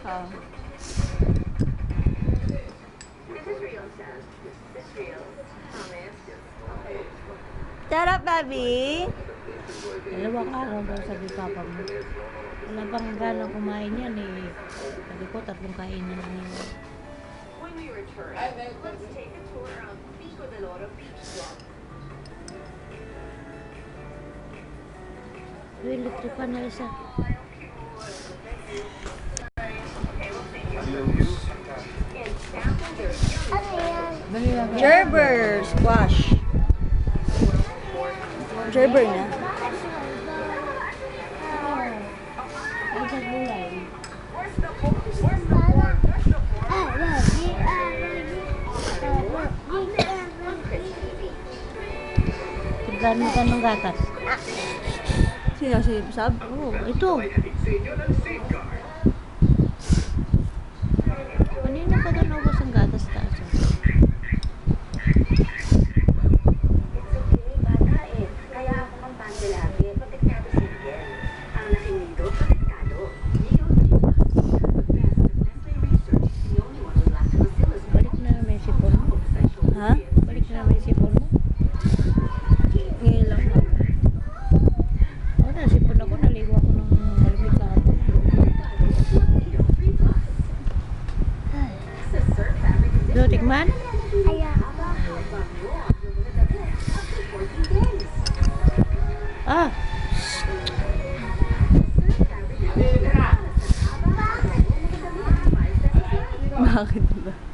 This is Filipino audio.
Shut up, Bobby! Dalawang araw daw sabi papa mo. Wala pang gana kumain yan eh. Sabi ko, tatlong kain na lang yun. When we return, let's take a tour around Pico del Oro Beach Club. Yung electric fan na isa. Gerber squash. Gerber na. Tignan mo ka ng gatas. Sino si Sab? Oo, ito. Kanina na namin si Paul mo. Ha? Balik na namin si Paul mo. Ngayon lang. Oo, nasipon ako. Naligo ako ng malamig kahapon. Do, tikman? Ah! Bakit ba?